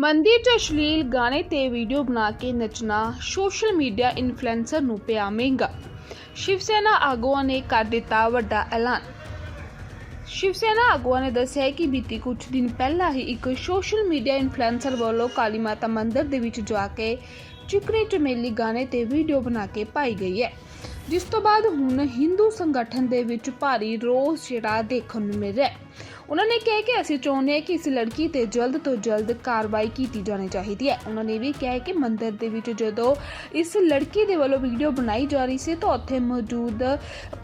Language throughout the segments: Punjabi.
ਮੰਦੀ ਚ ਅਸ਼ਲੀਲ ਗਾਣੇ ਤੇ ਵੀਡੀਓ ਬਣਾ ਕੇ ਨੱਚਣਾ ਸੋਸ਼ਲ ਮੀਡੀਆ ਇਨਫਲੂਐਂਸਰ ਨੂੰ ਪਿਆ ਮਹਿੰਗਾ। ਸ਼ਿਵ ਸੈਨਾ ਆਗੂਆਂ ਨੇ ਕਰ ਦਿੱਤਾ ਵੱਡਾ ਐਲਾਨ। ਸ਼ਿਵ ਸੈਨਾ ਆਗੂਆਂ ਨੇ ਦੱਸਿਆ ਕਿ ਬੀਤੀ ਕੁਝ ਦਿਨ ਪਹਿਲਾਂ ਹੀ ਇੱਕ ਸੋਸ਼ਲ ਮੀਡੀਆ ਇਨਫਲੂਐਂਸਰ ਵੱਲੋਂ ਕਾਲੀ ਮਾਤਾ ਮੰਦਿਰ ਦੇ ਵਿੱਚ ਜਾ ਕੇ ਚਿਕਨੀ ਚਮੇਲੀ ਗਾਣੇ ਤੇ ਵੀਡੀਓ ਬਣਾ ਕੇ ਪਾਈ ਗਈ ਹੈ। ਜਿਸ ਤੋਂ ਬਾਅਦ ਹੁਣ ਹਿੰਦੂ ਸੰਗਠਨ ਦੇ ਵਿੱਚ ਭਾਰੀ ਰੋਸ ਜਿਹੜਾ ਦੇਖਣ ਨੂੰ ਮਿਲ ਰਿਹਾ ਹੈ। ਉਹਨਾਂ ਨੇ ਕਿਹਾ ਕਿ ਅਸੀਂ ਚਾਹੁੰਦੇ ਹਾਂ ਕਿ ਇਸ ਲੜਕੀ ਤੇ ਜਲਦ ਤੋਂ ਜਲਦ ਕਾਰਵਾਈ ਕੀਤੀ ਜਾਣੀ ਚਾਹੀਦੀ ਹੈ। ਉਹਨਾਂ ਨੇ ਵੀ ਕਿਹਾ ਕਿ ਮੰਦਿਰ ਦੇ ਵਿੱਚ ਜਦੋਂ ਇਸ ਲੜਕੀ ਦੇ ਵੱਲੋਂ ਵੀਡੀਓ ਬਣਾਈ ਜਾ ਰਹੀ ਸੀ ਤਾਂ ਉੱਥੇ ਮੌਜੂਦ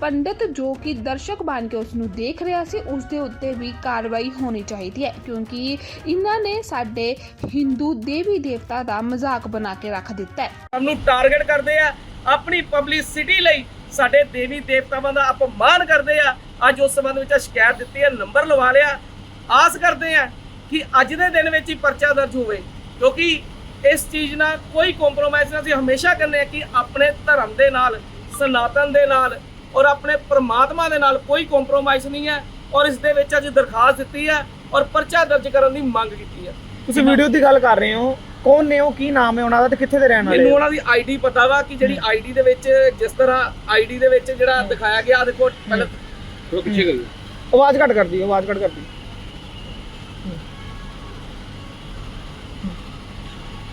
ਪੰਡਿਤ ਜੋ ਕਿ ਦਰਸ਼ਕ ਬਣ ਕੇ ਉਸ ਨੂੰ ਦੇਖ ਰਿਹਾ ਸੀ ਉਸ ਦੇ ਉੱਤੇ ਵੀ ਕਾਰਵਾਈ ਹੋਣੀ ਚਾਹੀਦੀ ਹੈ ਕਿਉਂਕਿ ਇਹਨਾਂ ਨੇ ਸਾਡੇ ਹਿੰਦੂ ਦੇਵੀ ਦੇਵਤਾ ਦਾ ਮਜ਼ਾਕ ਬਣਾ ਕੇ ਰੱਖ ਦਿੱਤਾ ਹੈ। ਸਾਨੂੰ ਟਾਰਗੇਟ ਕਰਦੇ ਆ ਆਪਣੀ ਪਬਲਿਸਿਟੀ ਲਈ ਸਾਡੇ ਦੇਵੀ ਦੇਵਤਾਵਾਂ ਦਾ ਅਪਮਾਨ ਕਰਦੇ ਆ। ਅੱਜ ਉਸ ਸੰਬੰਧ ਵਿੱਚ ਸ਼ਿਕਾਇਤ ਦਿੱਤੀ ਹੈ, ਨੰਬਰ ਲਵਾ ਲਿਆ। ਆਸ ਕਰਦੇ ਆ ਕਿ ਅੱਜ ਦੇ ਦਿਨ ਵਿੱਚ ਹੀ ਪਰਚਾ ਦਰਜ ਹੋਵੇ, ਕਿਉਂਕਿ ਇਸ ਚੀਜ਼ ਨਾਲ ਕੋਈ ਕੰਪਰੋਮਾਈਜ਼ ਨਹੀਂ। ਅਸੀਂ ਹਮੇਸ਼ਾ ਕਹਿੰਦੇ ਆ ਕਿ ਆਪਣੇ ਧਰਮ ਦੇ ਨਾਲ, ਸਨਾਤਨ ਦੇ ਨਾਲ ਔਰ ਆਪਣੇ ਪ੍ਰਮਾਤਮਾ ਦੇ ਨਾਲ ਕੋਈ ਕੰਪਰੋਮਾਈਜ਼ ਨਹੀਂ ਹੈ। ਔਰ ਇਸ ਦੇ ਵਿੱਚ ਅੱਜ ਦਰਖਾਸਤ ਦਿੱਤੀ ਹੈ ਔਰ ਪਰਚਾ ਦਰਜ ਕਰਨ ਦੀ ਮੰਗ ਕੀਤੀ ਹੈ। ਤੁਸੀਂ ਵੀਡੀਓ ਦੀ ਗੱਲ ਕਰ ਰਹੇ ਹੋ। ਕੌਣ ਨੇ ਉਹ ਕੀ ਨਾਮ ਹੈ ਉਹਨਾਂ ਦਾ ਤੇ ਕਿੱਥੇ ਦੇ ਰਹਿਣ ਵਾਲੇ ਮੈਨੂੰ? ਉਹਨਾਂ ਦੀ ਆਈਡੀ ਪਤਾ ਵਾ ਕਿ ਜਿਹੜੀ ਆਈਡੀ ਦੇ ਵਿੱਚ ਜਿਸ ਤਰ੍ਹਾਂ ਆਈਡੀ ਦੇ ਵਿੱਚ ਜਿਹੜਾ ਦਿਖਾਇਆ ਗਿਆ ਆਹ ਦੇਖੋ ਪਹਿਲਾਂ ਥੋੜਾ ਪਿੱਛੇ ਕਰਿਓ। ਆਵਾਜ਼ ਘੱਟ ਕਰਦੀ ਆਵਾਜ਼ ਘੱਟ ਕਰਦੀ।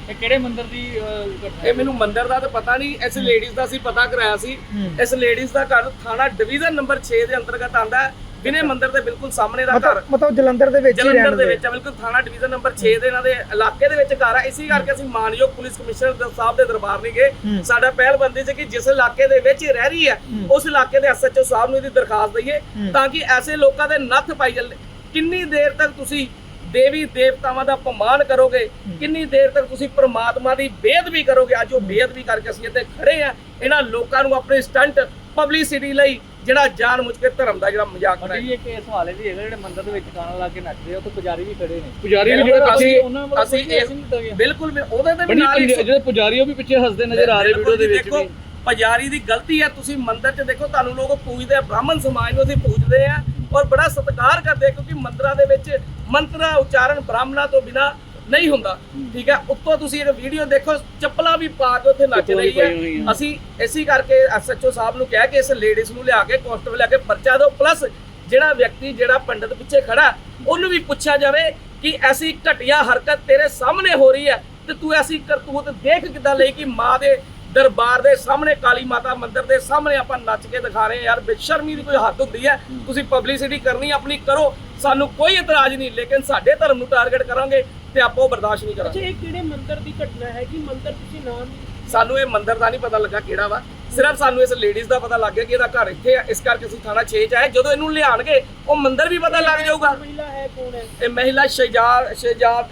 ਇਹ ਕਿਹੜੇ ਮੰਦਿਰ ਦੀ ਅਹ, ਘਟਨਾ ਇਹ ਮੈਨੂੰ ਮੰਦਿਰ ਦਾ ਤਾਂ ਪਤਾ ਨਹੀਂ ਇਸ ਲੇਡੀਜ਼ ਦਾ ਅਸੀਂ ਪਤਾ ਕਰਾਇਆ ਸੀ। ਇਸ ਲੇਡੀਜ਼ ਦਾ ਘਰ ਥਾਣਾ ਡਿਵੀਜ਼ਨ ਨੰਬਰ 6 ਦੇ ਅੰਤਰਗਤ ਆਂਦਾ ਹੈ। ਵਿਨੇ ਮੰਦਿਰ ਦੇ ਬਿਲਕੁਲ ਸਾਹਮਣੇ ਦਾ ਘਰ। ਮਤਲਬ ਜਲੰਧਰ ਦੇ ਵਿੱਚ ਹੀ ਜਲੰਧਰ ਦੇ ਵਿੱਚ ਹੈ, ਬਿਲਕੁਲ ਥਾਣਾ ਡਿਵੀਜ਼ਨ ਨੰਬਰ 6 ਦੇ ਇਹਨਾਂ ਦੇ ਇਲਾਕੇ ਦੇ ਵਿੱਚ ਘਰ ਹੈ ਇਸੇ ਕਰਕੇ ਅਸੀਂ ਮਾਨਯੋਗ ਪੁਲਿਸ ਕਮਿਸ਼ਨਰ ਦ- ਸਾਹਿਬ ਦੇ ਦਰਬਾਰ ਨਹੀਂ ਗਏ। ਸਾਡਾ ਪਹਿਲ ਬੰਦੀ ਸੀ ਕਿ ਜਿਸ ਇਲਾਕੇ ਦੇ ਵਿੱਚ ਇਹ ਰਹਿ ਰਹੀ ਹੈ। ਉਸ ਇਲਾਕੇ ਦੇ ਐਸਐਚਓ ਸਾਹਿਬ ਨੂੰ ਇਹਦੀ ਦਰਖਾਸਤ ਦਈਏ। ਤਾਂ ਕਿ ਐਸੇ ਲੋਕਾਂ ਦੇ ਨੱਥ ਪਾਈ ਚੱਲੇ। ਕਿੰਨੀ ਦੇਰ ਤੱਕ ਤੁਸੀਂ ਦੇਵੀ ਦੇਵਤਾਵਾਂ ਦਾ ਅਪਮਾਨ ਕਰੋਗੇ? ਕਿੰਨੀ ਦੇਰ ਤੱਕ ਤੁਸੀਂ ਪ੍ਰਮਾਤਮਾ ਦੀ ਬੇਅਦਬੀ ਕਰੋਗੇ? ਅੱਜ ਉਹ ਬੇਅਦਬੀ ਕਰਕੇ ਅਸੀਂ ਇੱਥੇ ਖੜੇ ਆ ਇਹਨਾਂ ਲੋਕਾਂ ਨੂੰ ਆਪਣੇ ਸਟੰਟ ਪਬਲਿਸਿਟੀ ਲਈ ਜਿਹੜਾ ਜਾਣ ਮੁੱਝ ਕੇ ਧਰਮ ਦਾ ਜਿਹੜਾ ਮਜ਼ਾਕ ਬਣਾਇਆ। ਜੀ ਇੱਕ ਇਸ ਹਵਾਲੇ ਦੀ ਹੈਗਾ ਜਿਹੜੇ ਮੰਦਿਰ ਦੇ ਵਿੱਚ ਗਾਣਾ ਲਾ ਕੇ ਨੱਚਦੇ ਆ ਉੱਥੇ ਪੁਜਾਰੀ ਵੀ ਖੜੇ ਨੇ। ਪੁਜਾਰੀ ਵੀ ਜਿਹੜਾ ਅਸੀਂ ਅਸੀਂ- ਗਿਆ ਬਿਲਕੁਲ ਵੀ ਉਹਦੇ ਤੇ ਵੀ ਨਾਲ ਹੀ ਜਿਹੜੇ ਪੁਜਾਰੀ ਉਹ ਵੀ ਪਿੱਛੇ ਹੱਸਦੇ ਨਜ਼ਰ ਆ ਰਹੇ ਵੀਡੀਓ ਦੇ ਵਿੱਚ ਦੇਖੋ, ਵੀ ਪੁਜਾਰੀ ਦੀ ਗਲਤੀ ਹੈ ਤੁਸੀਂ ਮੰਦਿਰ 'ਚ ਦੇਖੋ ਤੁਹਾਨੂੰ ਲੋਕ ਪੂਜਦੇ ਆ ਬ੍ਰਾਹਮਣ ਸਮਾਜ ਨੂੰ ਅਸੀਂ ਪੂਜਦੇ ਆ ਔਰ ਬੜਾ ਸਤਿਕਾਰ ਕਰਦੇ ਕਿਉਂਕਿ ਮੰਦਿਰਾਂ ਦੇ ਵਿੱਚ ਮੰਤਰਾ ਉਚਾਰਨ ਬ੍ਰਾਹਮਣਾਂ ਤੋਂ ਬਿਨਾ ਨਹੀਂ ਹੁੰਦਾ ਠੀਕ ਹੈ? ਉੱਤੋਂ ਤੁਸੀਂ ਇਹ ਵੀਡੀਓ ਦੇਖੋ ਚੱਪਲਾਂ ਵੀ ਪਾ ਕੇ ਉੱਥੇ ਨੱਚ ਰਹੀ। ਹੈ। ਅਸੀਂ ਇਸੇ ਕਰਕੇ ਐਸਐਚਓ ਸਾਹਿਬ ਨੂੰ ਕਿਹਾ ਕਿ ਇਸ ਲੇਡੀਜ਼ ਨੂੰ ਲਿਆ ਕੇ ਕਾਂਸਟੇਬਲ ਲਿਆ ਕੇ ਪਰਚਾ ਦਿਓ। ਪਲੱਸ ਜਿਹੜਾ ਵਿਅਕਤੀ ਜਿਹੜਾ ਪੰਡਤ ਪਿੱਛੇ ਖੜਾ ਉਹਨੂੰ ਵੀ ਪੁੱਛਿਆ ਜਾਵੇ ਕਿ ਐਸੀ ਘਟੀਆ ਹਰਕਤ ਤੇਰੇ ਸਾਹਮਣੇ ਹੋ ਰਹੀ ਹੈ ਤੇ ਤੂੰ ਐਸੀ ਕਰਤੂਤ ਦੇਖ ਕਿੱਦਾਂ ਲਈ ਕਿ ਮਾਂ ਦੇ ਦਰਬਾਰ ਦੇ ਸਾਹਮਣੇ ਕਾਲੀ ਮਾਤਾ ਮੰਦਿਰ ਦੇ ਸਾਹਮਣੇ ਆਪਾਂ ਨੱਚ ਕੇ ਦਿਖਾ ਰਹੇ ਯਾਰ ਬੇਸ਼ਰਮੀ ਦੀ ਕੋਈ ਹੱਦ ਹੁੰਦੀ ਹੈ। ਤੁਸੀਂ ਪਬਲਿਸਿਟੀ ਕਰਨੀ ਆਪਣੀ ਕਰੋ। ਸਾਨੂੰ ਕੋਈ ਇਤਰਾਜ਼ ਨਹੀਂ ਲੇਕਿਨ ਸਾਡੇ ਧਰਮ ਨੂੰ ਟਾਰਗੇਟ ਕਰਾਂਗੇ। ਤੇ ਆਪਾਂ ਉਹ ਬਰਦਾਸ਼ਤ ਨਹੀਂ ਕਰਾਂਗੇ। ਇਹ ਕਿਹੜੇ ਮੰਦਿਰ ਦੀ ਘਟਨਾ ਹੈ? ਕਿ ਮੰਦਿਰ ਤੁਸੀਂ ਨਾਮ ਸਾਨੂੰ ਇਹ ਮੰਦਿਰ ਦਾ ਨਹੀਂ ਪਤਾ ਲੱਗਾ ਕਿਹੜਾ ਵਾ। ਸਿਰਫ ਸਾਨੂੰ ਇਸ ਲੇਡੀਜ਼ ਦਾ ਪਤਾ ਲੱਗ ਗਿਆ ਕਿ ਇਹਦਾ ਘਰ ਇੱਥੇ ਆ। ਇਸ ਕਰਕੇ ਅਸੀਂ ਥਾਣਾ 6 ਚ ਆਏ। ਜਦੋਂ ਇਹਨੂੰ ਲਿਆਣਗੇ ਉਹ ਮੰਦਿਰ ਵੀ ਪਤਾ ਲੱਗ ਜਾਊਗਾ। ਮਹਿਲਾ ਹੈ ਕੌਣ ਹੈ? ਇਹ ਮਹਿਲਾ ਸ਼ਹਿਜਾਦ ਸ਼ਹਿਜਾਦ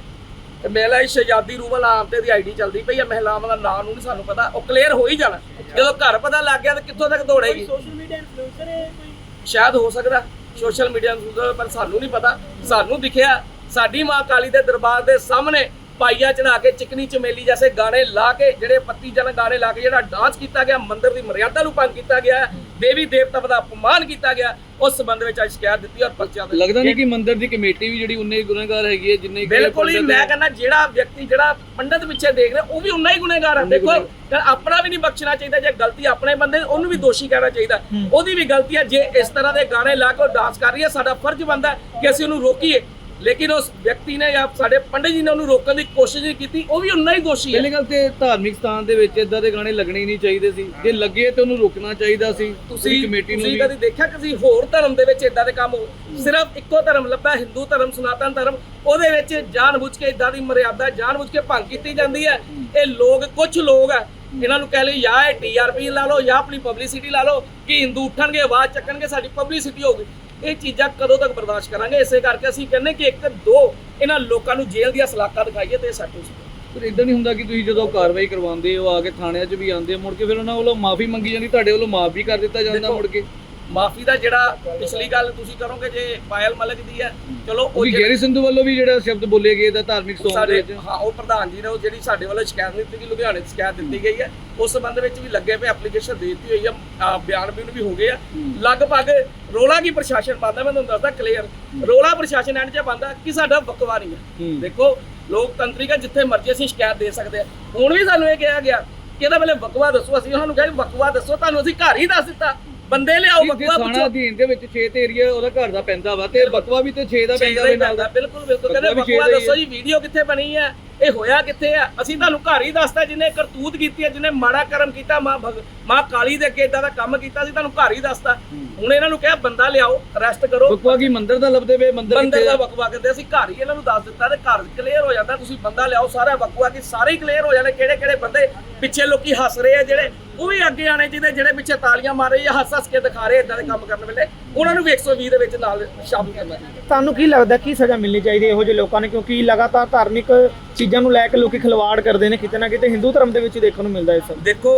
ਇਹ ਮਹਿਲਾ ਸ਼ਹਿਜਾਦੀ ਰੂਬਲ ਨਾਮ ਤੇ ਦੀ ਆਈਡੀ ਚੱਲਦੀ ਪਈ ਆ। ਮਹਿਲਾਵਾਂ ਦਾ ਨਾਮ ਨੂੰ ਨਹੀਂ ਸਾਨੂੰ ਪਤਾ। ਉਹ ਕਲੀਅਰ ਹੋ ਹੀ ਜਾਣਾ। ਜਦੋਂ ਘਰ ਪਤਾ ਲੱਗ ਗਿਆ ਤਾਂ ਕਿੱਥੋਂ ਤੱਕ ਕੋਈ ਦੌੜੇਗੀ ਸੋਸ਼ਲ ਮੀਡੀਆ ਇਨਫਲੂਐਂਸਰ ਹੈ ਕੋਈ? ਸ਼ਾਇਦ ਹੋ ਸਕਦਾ। ਸੋਸ਼ਲ ਮੀਡੀਆ ਨੂੰ ਪਰ ਸਾਨੂੰ ਨਹੀਂ ਪਤਾ। ਸਾਨੂੰ ਦਿਖਿਆ। ਸਾਡੀ ਮਾਂ ਕਾਲੀ ਦੇ ਦਰਬਾਰ ਦੇ ਸਾਹਮਣੇ ਪਾਈਆ ਚੜਾ ਕੇ ਚਿਕਨੀ ਚਮੇਲੀ ਜੈਸੇ ਗਾਣੇ ਲਾ ਕੇ ਜਿਹੜੇ ਪੱਤੀ ਜਨ ਗਾਣੇ ਲਾ ਕੇ ਜਿਹੜਾ ਡਾਂਸ ਕੀਤਾ ਗਿਆ ਮੰਦਿਰ ਦੀ ਮਰਿਆਦਾ ਨੂੰ ਭੰਗ ਕੀਤਾ ਗਿਆ ਦੇਵੀ ਦੇਵਤਾ ਦਾ ਅਪਮਾਨ ਕੀਤਾ ਗਿਆ ਉਸ ਸੰਬੰਧ ਵਿੱਚ ਅੱਜ ਸ਼ਿਕਾਇਤ ਦਿੱਤੀ ਔਰ ਪਰਚਾ ਲੱਗਦਾ ਨਹੀਂ ਕਿ ਮੰਦਿਰ ਦੀ ਕਮੇਟੀ ਵੀ ਜਿਹੜੀ ਉਨੇ ਹੀ ਗੁਨਾਹਗਾਰ ਹੈਗੀ ਹੈ ਜਿੰਨੇ ਬਿਲਕੁਲ ਹੀ ਮੈਂ। ਕਹਿੰਦਾ ਜਿਹੜਾ ਵਿਅਕਤੀ ਜਿਹੜਾ ਪੰਡਤ ਪਿੱਛੇ ਦੇਖ ਰਿਹਾ ਉਹ ਵੀ ਉਨਾ ਹੀ ਗੁਨੇਗਾਰ ਹੈ ਦੇਖੋ ਤਾਂ ਆਪਣਾ ਵੀ ਨਹੀਂ ਬਖਸ਼ਣਾ ਚਾਹੀਦਾ ਜੇ ਗਲਤੀ ਆਪਣੇ ਬੰਦੇ ਉਹਨੂੰ ਵੀ ਦੋਸ਼ੀ ਕਹਿਣਾ ਚਾਹੀਦਾ। ਉਹਦੀ ਵੀ ਗਲਤੀ ਹੈ ਜੇ ਇਸ ਤਰ੍ਹਾਂ ਦੇ ਗਾਣੇ ਲਾ ਕੇ ਉਹ ਡਾਂਸ ਕਰ ਰਹੀ ਹੈ ਸਾਡਾ ਫਰਜ਼ ਬਣਦਾ ਹੈ ਕਿ ਅਸੀਂ ਉਹਨੂੰ ਰੋਕੀਏ। ਲੇਕਿਨ ਉਸ ਵਿਅਕਤੀ ਨੇ ਜਾਂ ਸਾਡੇ ਪੰਡਿਤ ਜੀ ਨੇ ਉਹਨੂੰ ਰੋਕਣ ਦੀ ਕੋਸ਼ਿਸ਼ ਨਹੀਂ ਕੀਤੀ ਉਹ ਵੀ ਉਨਾ ਹੀ ਦੋਸ਼ੀ ਹੈ। ਪਹਿਲੀ ਗੱਲ ਤੇ ਧਾਰਮਿਕ ਸਥਾਨ ਦੇ ਵਿੱਚ ਇਦਾਂ ਦੇ ਗਾਣੇ ਲੱਗਣੇ ਹੀ ਨਹੀਂ ਚਾਹੀਦੇ ਸੀ। ਜੇ ਲੱਗੇ ਤੇ ਉਹਨੂੰ ਰੋਕਣਾ ਚਾਹੀਦਾ ਸੀ। ਤੁਸੀਂ ਕਮੇਟੀ ਨੂੰ ਤੁਸੀਂ ਵੀ ਕਦੀ ਦੇਖਿਆ ਕਿਸੇ ਹੋਰ ਧਰਮ ਦੇ ਵਿੱਚ ਇਦਾਂ ਦੇ ਕੰਮ? ਹੋ ਸਿਰਫ ਇੱਕੋ ਧਰਮ ਲੱਭਾ ਹਿੰਦੂ ਧਰਮ ਸਨਾਤਨ ਧਰਮ ਉਹਦੇ ਵਿੱਚ ਜਾਣਬੁੱਝ ਕੇ ਇਦਾਂ ਦੀ ਮਰਿਆਦਾ ਜਾਣਬੁੱਝ ਕੇ ਭੰਗ ਕੀਤੀ ਜਾਂਦੀ ਹੈ। ਇਹ ਲੋਕ ਕੁਝ ਲੋਕ ਆ ਇਹਨਾਂ ਨੂੰ ਕਹਿ ਲਈ ਜਾਂ ਇਹ ਟੀਆਰਪੀ ਲਾ ਲਓ ਜਾਂ ਆਪਣੀ ਪਬਲਿਸਿਟੀ ਲਾ ਲਓ ਕਿ ਹਿੰਦੂ ਉੱਠਣਗੇ ਆਵਾਜ਼ ਚੱਕਣਗੇ ਸਾਡੀ ਪਬਲਿਸਿਟੀ ਹੋਊਗੀ। ਇਹ ਚੀਜ਼ਾਂ ਕਦੋਂ ਤੱਕ ਬਰਦਾਸ਼ਤ ਕਰਾਂਗੇ? ਇਸੇ ਕਰਕੇ ਅਸੀਂ ਕਹਿੰਦੇ ਕਿ ਇੱਕ ਦੋ ਇਹਨਾਂ ਲੋਕਾਂ ਨੂੰ ਜੇਲ੍ਹ ਦੀਆਂ ਸਲਾਖਾਂ ਦਿਖਾਈਏ ਤੇ ਸੈੱਟ ਸਕੇ। ਪਰ ਇਦਾਂ ਨਹੀਂ ਹੁੰਦਾ ਕਿ ਤੁਸੀਂ ਜਦੋਂ ਕਾਰਵਾਈ ਕਰਵਾਉਂਦੇ ਹੋ ਆ ਕੇ ਥਾਣਿਆਂ 'ਚ ਵੀ ਆਉਂਦੇ ਹੋ ਮੁੜ ਕੇ ਫਿਰ ਉਹਨਾਂ ਵੱਲੋਂ ਮਾਫੀ ਮੰਗੀ ਜਾਂਦੀ ਤੁਹਾਡੇ ਵੱਲੋਂ ਮਾਫ ਵੀ ਕਰ ਦਿੱਤਾ ਜਾਂਦਾ ਮੁੜ ਕੇ। ਮਾਫੀ ਦਾ ਜਿਹੜਾ ਪਿਛਲੀ ਗੱਲ ਤੁਸੀਂ ਕਰੋਗੇ ਜੇ ਪਾਇਲ ਮਲਕ ਦੀ ਹੈ ਚਲੋ ਉਹ ਜਿਹੜਾ- ਗੈਰੀ ਸੰਧੂ ਵੱਲੋਂ ਵੀ ਜਿਹੜਾ ਸ਼ਬਦ ਬੋਲੇ ਗਏ ਦਾ ਧਾਰਮਿਕ ਸੌਂਗ ਦੇ ਵਿੱਚ। ਹਾਂ ਉਹ ਪ੍ਰਧਾਨ ਜੀ ਨੇ ਉਹ ਜਿਹੜੀ ਸਾਡੇ ਵੱਲੋਂ ਸ਼ਿਕਾਇਤ ਦਿੱਤੀ ਗਈ ਲੁਧਿਆਣੇ 'ਚ ਸ਼ਿਕਾਇਤ ਦਿੱਤੀ ਗਈ ਹੈ ਉਸ ਸੰਬੰਧ ਵਿੱਚ ਵੀ ਲੱਗੇ ਪਏ ਐਪਲੀਕੇਸ਼ਨ ਦਿੱਤੀ ਹੋਈ ਆ ਆ, ਬਿਆਨ ਵੀ ਵੀ ਹੋ ਗਏ ਆ। ਲਗਭਗ ਰੋਲਾ ਕੀ ਪ੍ਰਸ਼ਾਸਨ ਪਾਉਂਦਾ ਮੈਂ ਤੁਹਾਨੂੰ ਦੱਸਦਾ ਕਲੀਅਰ ਰੋਲਾ ਪ੍ਰਸ਼ਾਸਨ ਐਂਡ 'ਚ ਪਾਉਂਦਾ ਕਿ ਸਾਡਾ ਬਕਵਾ ਨਹੀਂ ਹੈ। ਹੂੰ। ਦੇਖੋ ਲੋਕਤੰਤਰਿਕ ਹੈ ਜਿੱਥੇ ਮਰਜ਼ੀ ਅਸੀਂ ਸ਼ਿਕਾਇਤ ਦੇ ਸਕਦੇ ਆ ਹੁਣ ਵੀ ਸਾਨੂੰ ਇਹ ਕਿਹਾ ਗਿਆ ਕਿ ਇਹਦਾ ਪਹਿਲੇ ਵਕਵਾ ਦੱਸੋ ਅਸੀਂ ਉਹਨਾਂ ਨੂੰ ਕਿਹਾ ਵੀ ਵਕਵਾ ਦੱਸੋ ਤੁਹਾਨੂੰ ਅਸੀਂ ਘਰ ਹੀ ਦੱਸ ਦਿੱਤਾ। ਬੰਦੇ ਲਿਆਓ ਜੇ ਵਕਵਾ ਥਾਣਾ ਪੁੱਛੋ। ਅਧੀਨ ਦੇ ਵਿੱਚ 6 ਤੇ ਏਰੀਆ ਉਹਦਾ ਘਰ ਦਾ ਪੈਂਦਾ ਵਾ ਤੇ ਬਕਵਾ ਵੀ ਤੇ 6 ਦਾ ਪੈਂਦਾ ਵੇ ਨਾਲ ਦਾ। ਬਿਲਕੁਲ ਬਿਲਕੁਲ। ਕਹਿੰਦੇ ਵਕਵਾ ਵੀ ਵਕਵਾ ਛੇ ਦਾ ਹੀ ਦੱਸੋ। ਜੀ ਵੀਡੀਓ ਕਿੱਥੇ ਬਣੀ ਹੈ? ਇਹ ਹੋਇਆ ਕਿੱਥੇ ਆ? ਅਸੀਂ ਤੁਹਾਨੂੰ ਘਰ ਹੀ ਦੱਸਤਾ ਜਿਹਨੇ ਕਰਤੂਤ ਕੀਤੀ ਹੈ ਜਿਹਨੇ ਮਾੜਾ ਕਰਮ ਕੀਤਾ ਮਾਂ ਭਗ ਮਾਂ ਕਾਲੀ ਦੇ ਅੱਗੇ ਇਦਾਂ ਦਾ ਕੰਮ ਕੀਤਾ ਸੀ ਤੁਹਾਨੂੰ ਘਰ ਹੀ। ਦੱਸਤਾ ਹੁਣ ਇਹਨਾਂ ਨੂੰ ਕਿਹਾ ਬੰਦਾ ਲਿਆਓ ਅਰੈਸਟ ਕਰੋ। ਬਕਵਾ ਕੀ ਮੰਦਿਰ ਦਾ ਲੱਭਦੇ ਵੇ ਮੰਦਿਰ ਬੰਦੇ ਕਿੱਥੇ ਦਾ ਆ? ਵਕਵਾ ਕਰਦੇ ਅਸੀਂ ਘਰ ਹੀ ਇਹਨਾਂ ਨੂੰ ਦੱਸ ਦਿੱਤਾ ਤੇ ਘਰ ਕਲੀਅਰ ਹੋ ਜਾਂਦਾ ਤੁਸੀਂ ਬੰਦਾ ਲਿਆਓ ਸਾਰਾ ਵਕਵਾ ਕੀ ਸਾਰੇ ਹੀ ਕਲੀਅਰ ਹੋ ਜਾਣੇ ਕਿਹੜੇ ਕਿਹੜੇ ਬੰਦੇ ਪਿੱਛੇ ਲੋਕੀ ਹੱਸ ਰਹੇ ਆ ਜਿਹੜੇ ਉਹ ਵੀ ਅੱਗੇ ਆਣੇ ਜਿਹਦੇ ਜਿਹੜੇ ਪਿੱਛੇ ਤਾਲੀਆਂ ਮਾਰ ਰਹੇ ਜਾਂ ਹੱਸ ਹੱਸ ਕੇ ਦਿਖਾ ਰਹੇ ਇਦਾਂ ਦੇ ਕੰਮ ਕਰਨ ਵੇਲੇ। ਉਹਨਾਂ ਨੂੰ ਵੀ 120 ਦੇ ਵਿੱਚ ਨਾਲ ਸ਼ਾਮਲ ਕਰਨਾ ਤੁਹਾਨੂੰ ਕੀ ਲੱਗਦਾ ਕੀ ਸਜ਼ਾ ਮਿਲਣੀ ਚਾਹੀਦੀ ਇਹੋ ਜਿਹੇ ਲੋਕਾਂ ਨੂੰ? ਕਿਉਂਕਿ ਲਗਾਤਾਰ ਧਾਰਮਿਕ ਚੀਜ਼ਾਂ ਨੂੰ ਲੈ ਕੇ ਲੋਕੀ ਖਿਲਵਾੜ ਕਰਦੇ ਨੇ ਕਿਤੇ ਨਾ ਕਿਤੇ ਹਿੰਦੂ ਧਰਮ ਦੇ ਵਿੱਚ ਹੀ ਦੇਖਣ ਨੂੰ ਮਿਲਦਾ ਇਹ ਸਭ। ਦੇਖੋ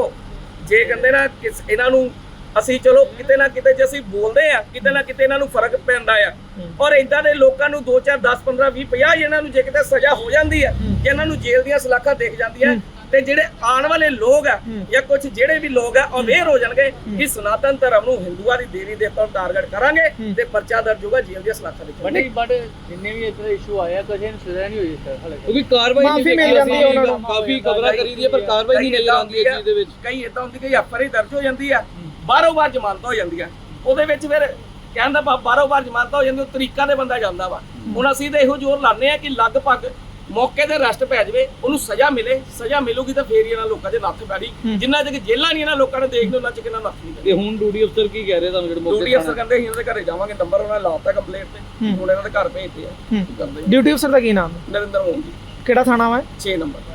ਜੇ ਕਹਿੰਦੇ ਨਾ ਕਿ ਇਹਨਾਂ ਨੂੰ ਅਸੀਂ ਚਲੋ ਕਿਤੇ ਨਾ ਕਿਤੇ ਜੇ ਅਸੀਂ ਬੋਲਦੇ ਆ ਕਿਤੇ ਨਾ ਕਿਤੇ ਇਹਨਾਂ ਨੂੰ ਫ਼ਰਕ ਪੈਂਦਾ ਆ। ਔਰ ਇਦਾਂ ਦੇ ਲੋਕਾਂ ਨੂੰ 2 4 10 15 20 50 ਇਹਨਾਂ ਨੂੰ ਜੇ ਕਿਤੇ ਸਜ਼ਾ ਹੋ ਜਾਂਦੀ ਹੈ। ਕਿ ਇਹਨਾਂ ਨੂੰ ਜੇਲ੍ਹ ਦੀਆਂ ਸਲਾਖਾਂ ਦੇਖ ਜਾਂਦੀਆਂ ਤੇ ਜਿਹੜੇ ਆਉਣ ਵਾਲੇ ਲੋਕ ਆ ਜਾਂ ਕੁਝ ਜਿਹੜੇ ਵੀ ਲੋਕ ਆ ਅਵੇਅਰ ਹੋ। ਜਾਣਗੇ ਕਿ ਸਨਾਤਨ ਧਰਮ ਨੂੰ ਹਿੰਦੂਆਂ ਦੀ ਦੇਵੀ ਦੇਵਤਾ ਨੂੰ ਟਾਰਗੇਟ ਕਰਾਂਗੇ ਤੇ ਪਰਚਾ ਦਰਜ ਹੋਗਾ ਜੇਲ੍ਹ ਦੀਆਂ ਸਲਾਖਾਂ ਦੇ ਬਟ ਬਟ ਜਿੰਨੇ ਵੀ ਇੱਥੇ ਇਸ਼ੂ ਆਇਆ ਕਦੇ ਇਹਨੂੰ ਸਜ਼ਾ ਨਹੀਂ ਹੋਈ ਸਰ ਹਲੇ ਕਿਉਂਕਿ ਕਾਰਵਾਈ ਮਾਫ਼ੀ ਨਹੀਂ ਮਿਲ ਜਾਂਦੀ ਹੈ ਉਹਨਾਂ ਨੂੰ। ਕਾਫੀ ਖਬਰਾਂ ਕਰੀ ਦੀ ਹੈ ਪਰ ਕਾਰਵਾਈ ਨਹੀਂ ਆਉਂਦੀ ਹੈ ਇਸ ਚੀਜ਼ ਦੇ ਵਿੱਚ। ਕਈ ਇਦਾਂ ਹੁੰਦੀ ਕਿ ਐਫਆਰ ਦਰਜ ਹੋ ਜਾਂਦੀ ਆ ਬਾਰੋ ਬਾਰ ਜ਼ਮਾਨਤ ਹੋ ਜਾਂਦੀ ਆ ਉਹਦੇ ਵਿੱਚ ਫਿਰ ਕਹਿੰਦਾ ਬਾਰੋ ਬਾਰ ਜ਼ਮਾਨਤ ਹੋ ਜਾਂਦੀ ਉਹ ਤਰੀਕਾ ਦੇ ਬੰਦਾ ਜਾਂਦਾ ਵਾ। ਹੁਣ ਅਸੀਂ ਤਾਂ ਇਹੋ ਜ਼ੋਰ ਲਾਉਂਦੇ ਆ ਕਿ ਲਗਭਗ ਮੌਕੇ ਤੇ ਅਰੈਸਟ ਪੈ ਜਾਵੇ ਉਹਨੂੰ ਸਜ਼ਾ ਮਿਲੇ ਸਜ਼ਾ ਮਿਲੂਗੀ ਤਾਂ ਫੇਰ ਹੀ ਇਹਨਾਂ ਲੋਕਾਂ ਦੇ ਨੱਥ ਪੈਣੀ ਜਿੰਨਾ ਚਿਰ ਜੇਲਾਂ ਨਹੀਂ ਇਹਨਾਂ ਲੋਕਾਂ ਨੇ ਦੇਖਦੇ ਉਹਨਾਂ ਚਿਰ ਇਹਨਾਂ ਨੱਥ ਨਹੀਂ ਤੇ ਹੁਣ ਡਿਊਟੀ ਅਫਸਰ ਕੀ ਕਹਿ ਰਹੇ ਤੁਹਾਨੂੰ ਜਿਹੜੇ ਮੌਕੇ ਡਿਊਟੀ ਅਫਸਰ ਕਹਿੰਦੇ ਅਸੀਂ ਇਹਨਾਂ ਦੇ ਘਰੇ ਜਾਵਾਂਗੇ ਨੰਬਰ ਉਹਨਾਂ ਨੇ ਲਾਤਾ ਕੰਪਲੇਂਟ ਤੇ। ਹੁਣ ਇਹਨਾਂ ਦੇ ਘਰ ਭੇਜਦੇ ਆ? ਡਿਊਟੀ ਅਫਸਰ ਦਾ ਕੀ ਨਾਮ? ਨਰਿੰਦਰ ਮੋਦੀ ਕਿਹੜਾ ਥਾਣਾ ਵਾ 6 ਨੰਬਰ